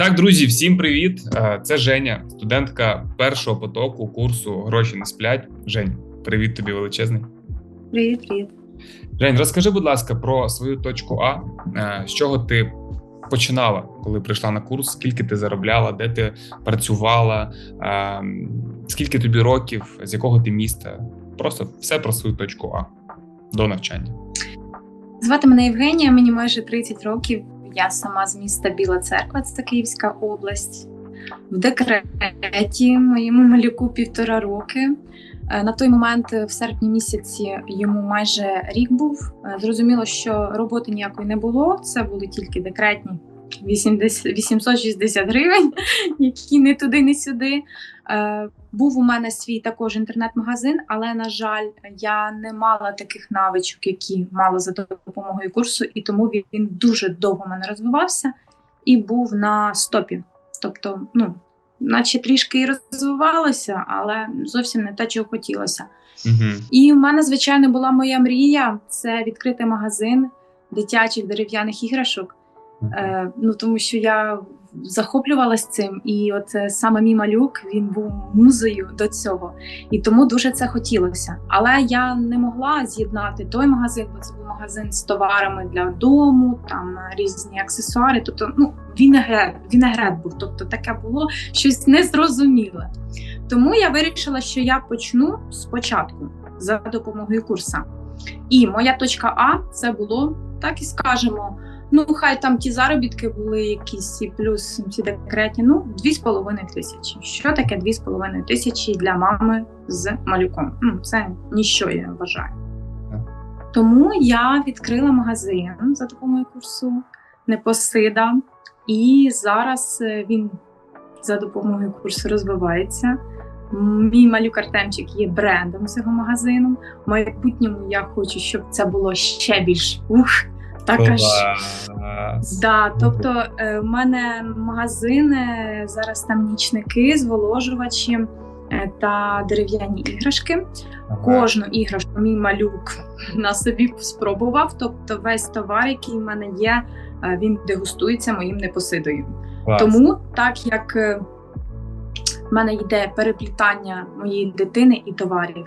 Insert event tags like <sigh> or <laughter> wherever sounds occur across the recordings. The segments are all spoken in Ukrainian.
так, друзі, всім привіт! Е, Це Женя, студентка першого потоку курсу Гроші не сплять. Жень, привіт тобі величезний. Привіт, привіт. Жень, розкажи, будь ласка, про свою точку А. Е, З чого ти починала, коли прийшла на курс? Скільки ти заробляла, де ти працювала, е, скільки тобі років, з якого ти міста? Просто все про свою точку А до навчання. Звати мене Євгенія, мені майже 30 років. Я сама з міста Біла Церква, це Київська область. В декреті моєму малюку півтора роки. Е, На той момент, в серпні місяці, йому майже рік був. Е, Зрозуміло, що роботи ніякої не було. Це були тільки декретні 80 860 гривень, <laughs> які не туди, не сюди. Е, Був у мене свій також інтернет-магазин, але на жаль, я не мала таких навичок, які мала за допомогою курсу, і тому він- дуже довго в мене розвивався і був на стопі. Тобто, ну, наче трішки і розвивалося, але зовсім не те, чого хотілося. Угу. І в мене, звичайно, була моя мрія це відкрити магазин дитячих дерев'яних іграшок. Е, ну тому що я захоплювалась цим, і от е, саме мій малюк він був музею до цього, і тому дуже це хотілося. Але я не могла з'єднати той магазин, бо це був магазин з товарами для дому, там різні аксесуари. Тобто, ну вінегрет, вінегрет був, тобто таке було щось незрозуміле. Тому я вирішила, що я почну спочатку за допомогою курса. І моя точка А це було так і скажемо. Ну, хай там ті заробітки були якісь і плюс ці декретні, ну, 2,5 тисячі. Що таке 2,5 тисячі для мами з малюком? Ну, це ніщо, я вважаю. Тому я відкрила магазин за допомогою курсу Непосида, і зараз е, він за допомогою курсу розвивається. Мій малюк Артемчик є брендом цього магазину. В майбутньому я хочу, щоб це було ще більш ух, так аж Клас. Да, тобто е, в мене магазин, е, зараз там нічники, зволожувачі е, та дерев'яні іграшки. Ага. Кожну іграшку мій малюк на собі спробував. Тобто, весь товар, який в мене є, е, він дегустується моїм непосидою. Клас. Тому, так як в мене йде переплітання моєї дитини і товарів,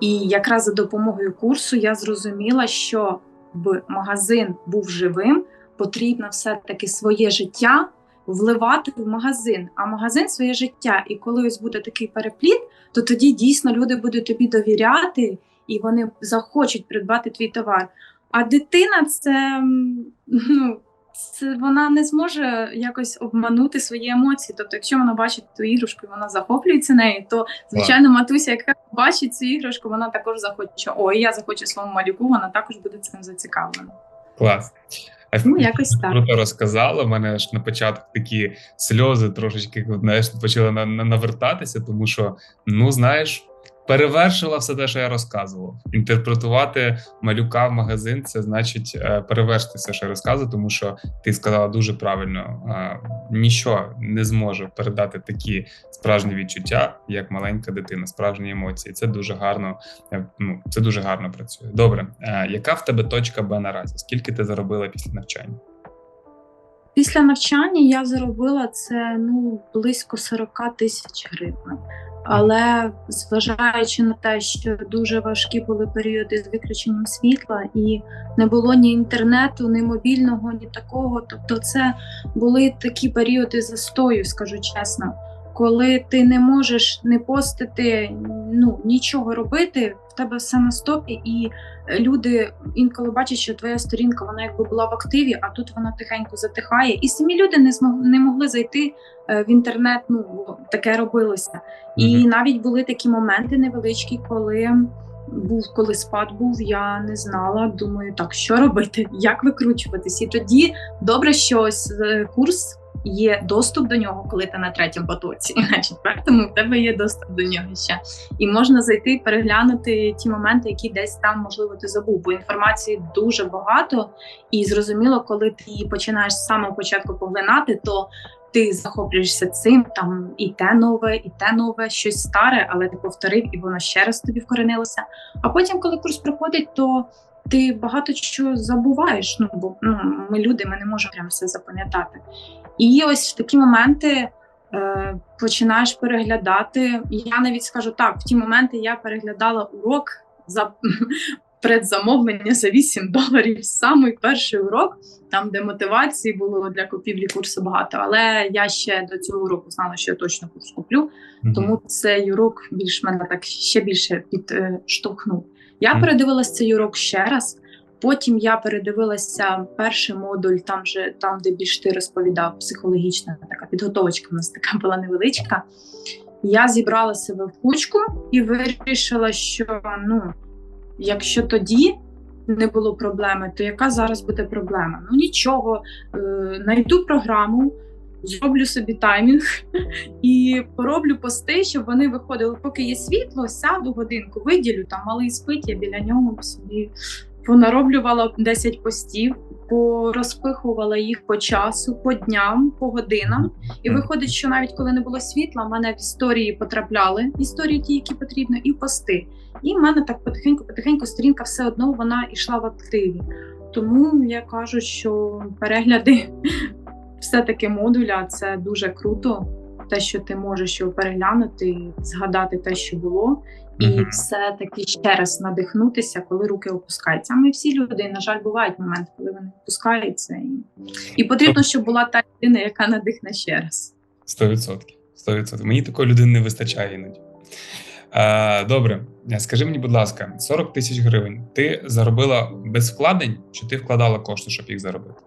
і якраз за допомогою курсу я зрозуміла, що б магазин був живим, потрібно все-таки своє життя вливати в магазин, а магазин своє життя. І коли ось буде такий перепліт, то тоді дійсно люди будуть тобі довіряти і вони захочуть придбати твій товар. А дитина це ну, вона не зможе якось обманути свої емоції. Тобто, якщо вона бачить ту іграшку, і вона захоплюється нею, то звичайно матуся, яка бачить цю іграшку, вона також захоче. Ой, я захочу своєму малюку, вона також буде цим зацікавлена. Клас. А Ну, якось так. Круто розказала. У мене ж на початку такі сльози трошечки знаєш, почали на, на, навертатися, тому що, ну знаєш, перевершила все те, що я розказував. Інтерпретувати малюка в магазин це значить е, перевершити все, що я розказую, тому що ти сказала дуже правильно: е, ніщо не зможе передати такі справжні відчуття, як маленька дитина, справжні емоції. Це дуже гарно. е, Ну це дуже гарно працює. Добре, яка в тебе точка Б наразі? Скільки ти заробила після навчання? Після навчання я заробила це ну близько 40 тисяч гривень. Але зважаючи на те, що дуже важкі були періоди з виключенням світла, і не було ні інтернету, ні мобільного, ні такого. Тобто, це були такі періоди застою, скажу чесно, коли ти не можеш не постити, ну нічого робити, тебе все на стопі, і люди інколи бачать, що твоя сторінка вона якби була в активі, а тут вона тихенько затихає. І самі люди не змог не могли зайти е, в інтернет. Ну таке робилося. І Мгм. навіть були такі моменти невеличкі, коли був коли спад був, я не знала. Думаю, так що робити, як викручуватись. І тоді добре, що ось е, курс. Є доступ до нього, коли ти на третьому потоці, <laughs> на четвертому в тебе є доступ до нього ще. І можна зайти переглянути ті моменти, які десь там, можливо, ти забув, бо інформації дуже багато, і зрозуміло, коли ти її починаєш з самого початку поглинати, то ти захоплюєшся цим, там і те нове, і те нове, щось старе, але ти повторив, і воно ще раз тобі вкоренилося. А потім, коли курс проходить, то ти багато чого забуваєш. Ну бо ну, ми люди, ми не можемо прямо все запам'ятати. І ось в такі моменти е, починаєш переглядати. Я навіть скажу так: в ті моменти я переглядала урок за предзамовлення за 8 доларів. Самий перший урок, там де мотивації було для купівлі курсу багато. Але я ще до цього уроку знала, що я точно курс куплю. Тому цей урок більш мене так ще більше підштовхнув. Я Мгм. передивилася цей урок ще раз. Потім я передивилася перший модуль, там же там, де більш ти розповідав, психологічна така підготовочка. У нас така була невеличка. Я зібрала себе в кучку і вирішила, що ну, якщо тоді не було проблеми, то яка зараз буде проблема? Ну нічого, е, знайду програму, зроблю собі таймінг <laughs> і пороблю пости, щоб вони виходили, поки є світло, сяду годинку, виділю там малий спить, я біля нього собі понароблювала 10 постів, порозпихувала їх по часу, по дням, по годинам. І виходить, що навіть коли не було світла, в мене в історії потрапляли історії, ті, які потрібно, і пости. І в мене так потихеньку-потихеньку сторінка все одно вона йшла в активі. Тому я кажу, що перегляди <laughs> все-таки модуля це дуже круто. Те, що ти можеш його переглянути, згадати те, що було, і Мгм. все-таки ще раз надихнутися, коли руки опускаються. А ми всі люди, на жаль, бувають моменти, коли вони опускаються. І, і потрібно, щоб була та людина, яка надихне ще раз. 100%. 100%. Мені такої людини не вистачає іноді. Е, добре, скажи мені, будь ласка, 40 тисяч гривень ти заробила без вкладень, чи ти вкладала кошти, щоб їх заробити?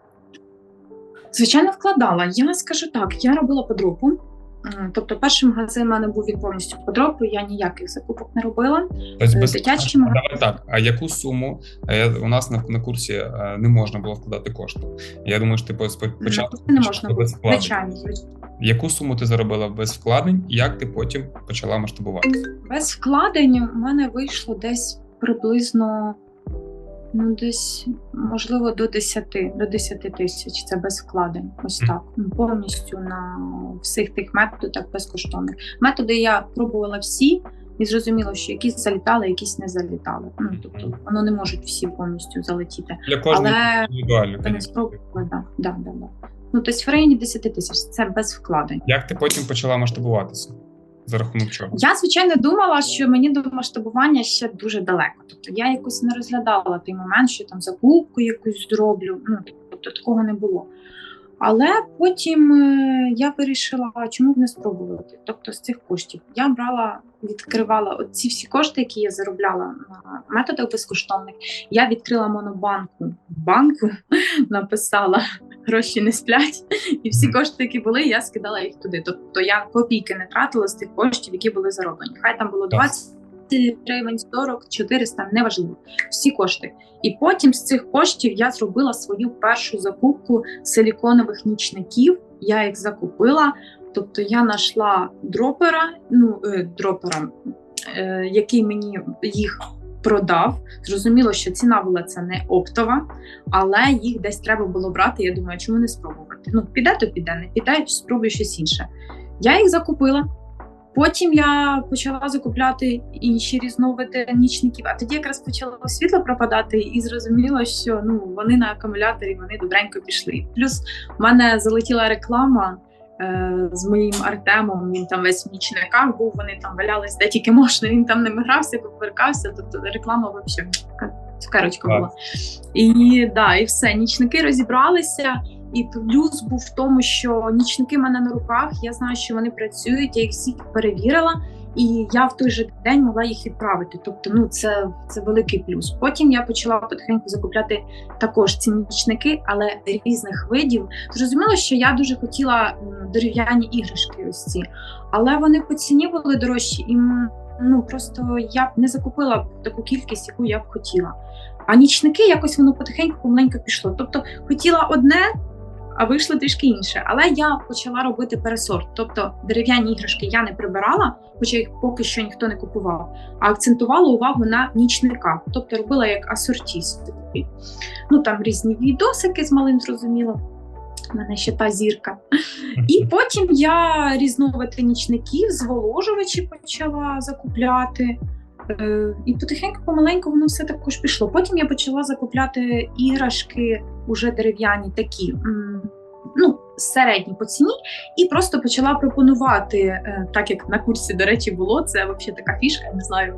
Звичайно, вкладала. Я скажу так: я робила подробу. М, Тобто, перший магазин в мене був він повністю по дропу, я ніяких закупок не робила. Тобто без Дитячі А, магазини. Давай так. А яку суму е, у нас на, на курсі е, не можна було вкладати кошти? Я думаю, що ти по- спочатку не можна було. звичайно. Яку суму ти заробила без вкладень, і як ти потім почала масштабуватися? Без вкладень у мене вийшло десь приблизно ну, десь, можливо, до 10, до 10 тисяч. Це без вкладень. Ось так. Ну, Повністю на всіх тих методах безкоштовних. Методи я пробувала всі. І зрозуміло, що якісь залітали, якісь не залітали. Ну тобто воно не можуть всі повністю залетіти. Для кожного Але індивідуально. Не спробувала, да, да, да, да. Ну, тобто в районі 10 тисяч це без вкладень. Як ти потім почала масштабуватися? За рахунок чого? Я звичайно думала, що мені до масштабування ще дуже далеко. Тобто я якось не розглядала той момент, що там закупку якусь зроблю. Ну тобто такого не було. Але потім е, я вирішила, чому б не спробувати. Тобто з цих коштів я брала, відкривала ці всі кошти, які я заробляла на методах безкоштовних. Я відкрила монобанку банку, <laughs> написала гроші не сплять, і всі кошти, які були, я скидала їх туди. Тобто я копійки не тратила з тих коштів, які були зароблені. Хай там було Так. 20 гривень, 40, 400, неважливо. Всі кошти. І потім з цих коштів я зробила свою першу закупку силіконових нічників. Я їх закупила. Тобто я знайшла дропера, ну е, дропера, е, який мені їх продав. Зрозуміло, що ціна була це не оптова, але їх десь треба було брати. Я думаю, чому не спробувати? Ну, піде, то піде, не піде, спробую щось інше. Я їх закупила. Потім я почала закупляти інші різновиди нічників, а тоді якраз почало світло пропадати, і зрозуміло, що ну вони на акумуляторі вони добренько пішли. Плюс в мене залетіла реклама з моїм Артемом. Він там весь в нічниках був. Вони там валялись де тільки можна. Він там не мигрався, поверкався. Тобто реклама взагалі цукерочка була. І да, і все. Нічники розібралися. І плюс був в тому, що нічники в мене на руках. Я знаю, що вони працюють. Я їх всіх перевірила, і я в той же день могла їх відправити. Тобто, ну це, це великий плюс. Потім я почала потихеньку закупляти також ці нічники, але різних видів. Зрозуміло, що я дуже хотіла дерев'яні іграшки, ось ці, але вони по ціні були дорожчі, і ну просто я б не закупила таку кількість, яку я б хотіла. А нічники якось воно потихеньку помаленьку пішло. Тобто хотіла одне, а вийшло трішки інше. Але я почала робити пересорт. Тобто дерев'яні іграшки я не прибирала, хоча їх поки що ніхто не купував, а акцентувала увагу на нічниках. Тобто робила як асорті. Ну там різні відосики з малим зрозуміло. У мене ще та зірка. І потім я різновиди нічників, зволожувачі почала закупляти. Е, І потихеньку, помаленьку воно все також пішло. Потім я почала закупляти іграшки уже дерев'яні такі. Ну, середні по ціні, і просто почала пропонувати, е, так як на курсі, до речі, було це взагалі така фішка, я не знаю.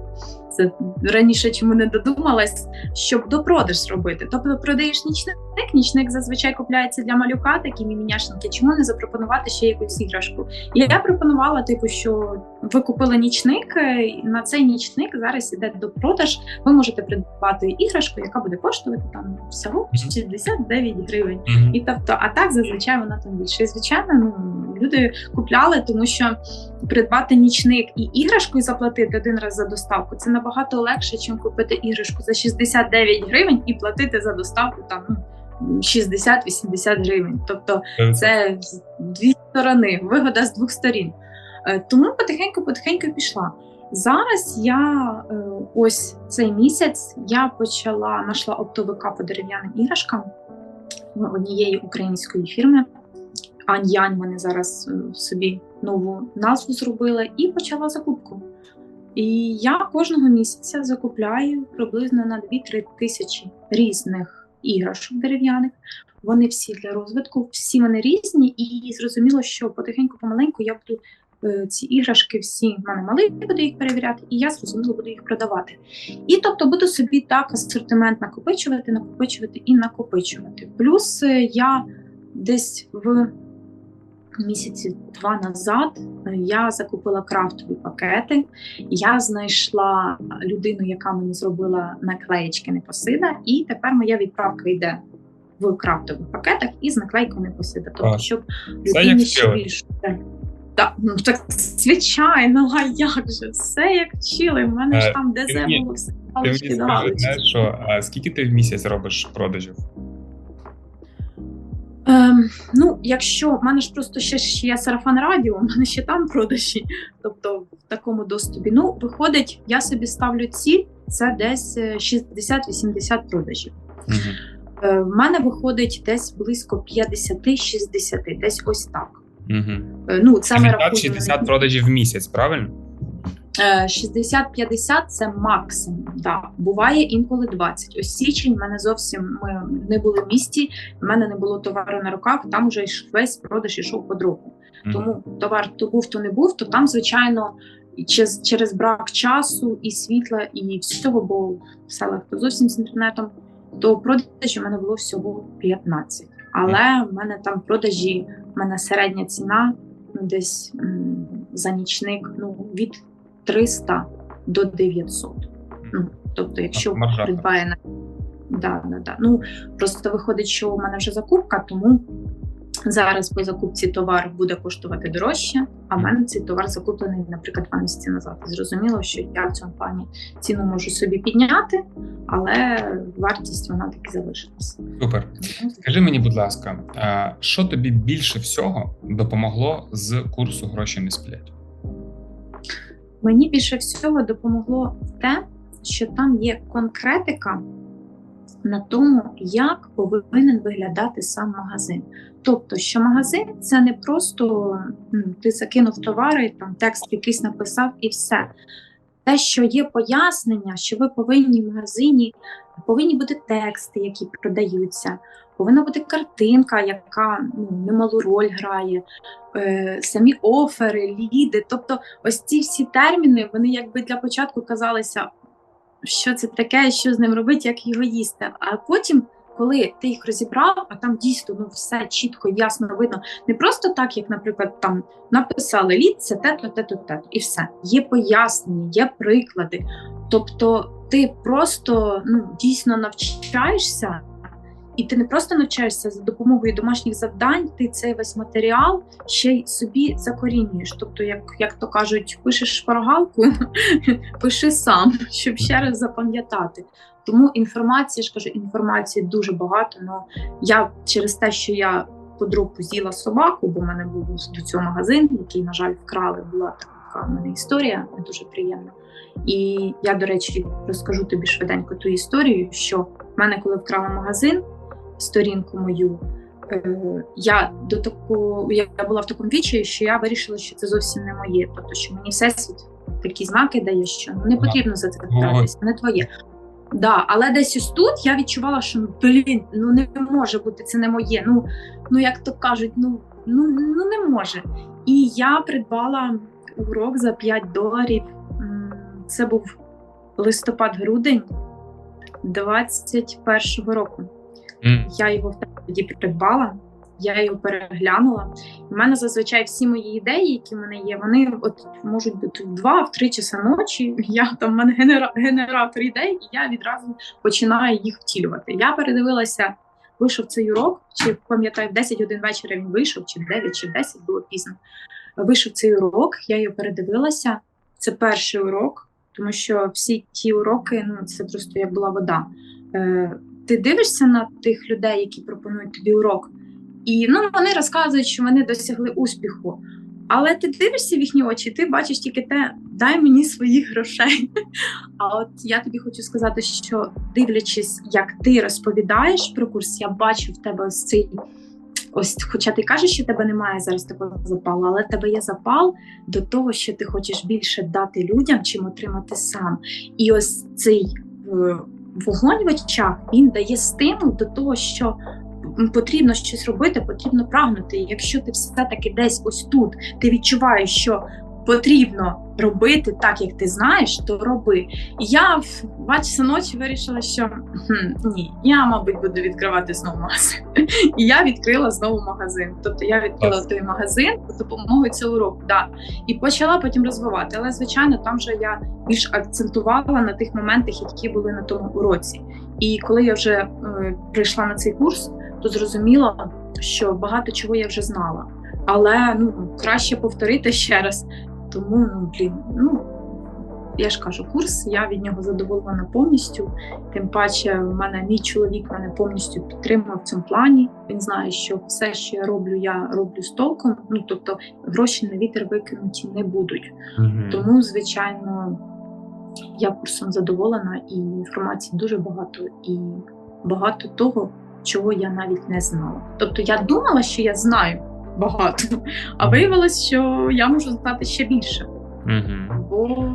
Це раніше чому не додумалась, щоб до продаж робити. Тобто продаєш нічник, нічник зазвичай купляється для малюка, такі міміняшники. Чому не запропонувати ще якусь іграшку? І я пропонувала, типу, що ви купили нічник. е, На цей нічник зараз іде до продаж. Ви можете придбати іграшку, яка буде коштувати там всього 69 гривень. І тобто, а так зазвичай вона там більше. І звичайно, ну люди купляли, тому що придбати нічник і іграшку і заплатити один раз за доставку це набагато легше, ніж купити іграшку за 69 гривень і платити за доставку там ну, 60-80 гривень. Тобто це з дві сторони, вигода з двох сторін. Е, Тому потихеньку-потихеньку пішла. Зараз я е, ось цей місяць я почала знайшла оптовика по дерев'яним іграшкам однієї української фірми. Аньянь вони зараз е, собі нову назву зробили і почала закупку. І я кожного місяця закупляю приблизно на 2-3 тисячі різних іграшок дерев'яних. Вони всі для розвитку, всі вони різні, і зрозуміло, що потихеньку помаленьку я буду е, ці іграшки всі в мене малий буду їх перевіряти, і я зрозуміло буду їх продавати. І тобто буду собі так асортимент накопичувати, накопичувати і накопичувати. Плюс е, я десь в місяці два назад е, я закупила крафтові пакети. Я знайшла людину, яка мені зробила наклеєчки непосида, і тепер моя відправка йде в крафтових пакетах із наклейкою непосида. Тобто, щоб людині ще більше. Так, ну так звичайно, а як же все як вчили. У мене ж Е, там ДЗ було все Ти мені скажи, знаєш, що а скільки ти в місяць робиш продажів? Ем, ну, якщо в мене ж просто ще ж є сарафан радіо, у мене ще там продажі, тобто в такому доступі. Ну, виходить, я собі ставлю ціль, це десь е, 60-80 продажів. Мгм. Е, в мене виходить десь близько 50-60, десь ось так. Мгм. Е, ну, це ми рахуємо. 50-60 продажів в місяць, правильно? Е, 60-50 це максимум. Да. Буває інколи 20. Ось січень в мене зовсім ми не були в місті, в мене не було товару на руках, там вже весь продаж ішов по дроку. Мгм. Тому товар то був, то не був, то там, звичайно, через, через брак часу і світла, і всього, бо в селах то зовсім з інтернетом, то продажі в мене було всього 15. Але в мене там продажі, в мене середня ціна ну, десь м, за нічник ну, від 300 до 900. Ну, тобто, якщо Маржа. придбає на да, да, да. Ну просто виходить, що у мене вже закупка, тому зараз по закупці товар буде коштувати дорожче. А в мене цей товар закуплений, наприклад, два місяці назад. Зрозуміло, що я в цьому плані ціну можу собі підняти, але вартість вона таки залишилась. Супер. Скажи мені, будь ласка, що тобі більше всього допомогло з курсу гроші не сплять? Мені більше всього допомогло те, що там є конкретика на тому, як повинен виглядати сам магазин. Тобто, що магазин це не просто ти закинув товари, там текст якийсь написав і все. Те, що є пояснення, що ви повинні в магазині, повинні бути тексти, які продаються, повинна бути картинка, яка ну, немалу роль грає, е, самі офери, ліди. Тобто, ось ці всі терміни, вони якби для початку казалися, що це таке, що з ним робити, як його їсти. А потім, коли ти їх розібрав, а там дійсно ну, все чітко, ясно видно. Не просто так, як, наприклад, там написали лід, це те-то, те-то, те-то, і все. Є пояснення, є приклади. Тобто, ти просто ну, дійсно навчаєшся. І ти не просто навчаєшся за допомогою домашніх завдань, ти цей весь матеріал ще й собі закорінюєш. Тобто, як, як то кажуть, пишеш шпаргалку, <laughs> пиши сам, щоб ще раз запам'ятати. Тому інформація, ж кажу, інформації дуже багато. але я через те, що я по з'їла собаку, бо в мене був до цього магазин, який, на жаль, вкрали. Була така в мене історія, не дуже приємна. І я, до речі, розкажу тобі швиденько ту історію, що в мене, коли вкрали магазин, сторінку мою, е, я до такого я була в такому вічі, що я вирішила, що це зовсім не моє. Тобто, що мені всесвіт такі знаки дає, що ну, не потрібно за це братися, не твоє. Да, але десь ось тут я відчувала, що ну блін, ну не може бути, це не моє. Ну, ну як то кажуть, ну, ну, ну не може. І я придбала урок за 5 доларів. Це був листопад-грудень 21-го року. Я його тоді придбала, я його переглянула. У мене зазвичай всі мої ідеї, які в мене є, вони от можуть бути в два, в три часа ночі. <laughs> Я там в мене генера- генератор ідей, і я відразу починаю їх втілювати. Я передивилася, вийшов цей урок, чи пам'ятаю, в 10 годин вечора він вийшов, чи в 9, чи в 10, було пізно. Вийшов цей урок, я його передивилася. Це перший урок, тому що всі ті уроки, ну це просто як була вода. Е, ти дивишся на тих людей, які пропонують тобі урок, і ну вони розказують, що вони досягли успіху. Але ти дивишся в їхні очі, ти бачиш тільки те, дай мені своїх грошей. <laughs> А от я тобі хочу сказати, що дивлячись, як ти розповідаєш про курс, я бачу в тебе ось цей. Ось, хоча ти кажеш, що тебе немає зараз такого запалу, але в тебе є запал до того, що ти хочеш більше дати людям, чим отримати сам. І ось цей е, вогонь в очах він дає стимул до того, що потрібно щось робити, потрібно прагнути. Якщо ти все-таки десь ось тут ти відчуваєш, що потрібно робити так, як ти знаєш, то роби. І я в бачися ночі вирішила, що хм, ні, я, мабуть, буду відкривати знову магазин. <laughs> І я відкрила знову магазин. Тобто я відкрила Клас. той магазин за допомогою цього року. Да. І почала потім розвивати. Але звичайно, там вже я більш акцентувала на тих моментах, які були на тому уроці. І коли я вже е, прийшла на цей курс, то зрозуміла, що багато чого я вже знала. Але ну краще повторити ще раз. Тому ну блін, ну я ж кажу, курс, я від нього задоволена повністю. Тим паче, в мене мій чоловік мене повністю підтримав в цьому плані. Він знає, що все, що я роблю, я роблю з толком. Ну тобто гроші на вітер викинуті не будуть. мгм. Тому, звичайно, я курсом задоволена, і інформації дуже багато, і багато того, чого я навіть не знала. Тобто я думала, що я знаю багато, а виявилось, що я можу знати ще більше, бо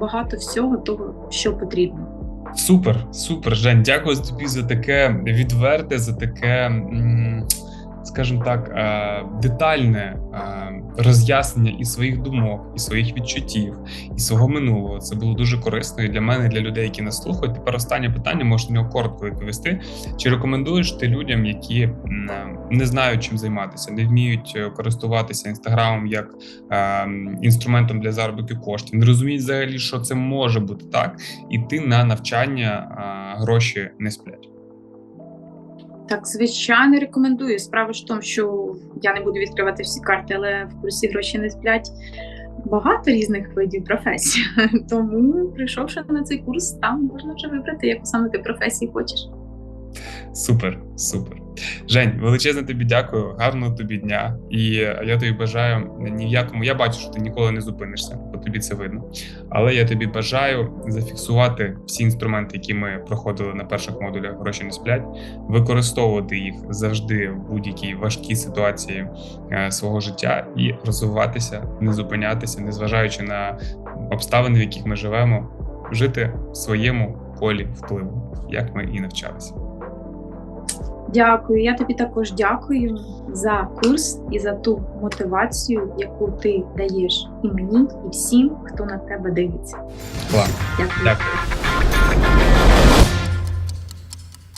багато всього того, що потрібно. Супер, супер, Жень. Дякую тобі за таке відверте, за таке, м, скажімо так, детальне роз'яснення і своїх думок, і своїх відчуттів, і свого минулого. Це було дуже корисно і для мене, і для людей, які нас слухають. Тепер останнє питання, можеш на нього коротко відповісти. Чи рекомендуєш ти людям, які не знають чим займатися, не вміють е, користуватися інстаграмом як інструментом для заробітку коштів, не розуміють взагалі, що це може бути так, іти на навчання гроші не сплять. Так, звичайно, рекомендую. Справа ж в тому, що я не буду відкривати всі карти, але в курсі гроші не сплять. Багато різних видів професій. <laughs> Тому, прийшовши на цей курс, там можна вже вибрати, яку саме ти професії хочеш. Супер, супер. Жень, величезне тобі дякую, гарного тобі дня. І я тобі бажаю ні в якому. Я бачу, що ти ніколи не зупинишся, бо тобі це видно. Але я тобі бажаю зафіксувати всі інструменти, які ми проходили на перших модулях гроші не сплять, використовувати їх завжди в будь-якій важкій ситуації е, свого життя і розвиватися, не зупинятися, незважаючи на обставини, в яких ми живемо, жити в своєму полі впливу, як ми і навчалися. Дякую. Я тобі також дякую за курс і за ту мотивацію, яку ти даєш і мені, і всім, хто на тебе дивиться. Дякую. Дякую.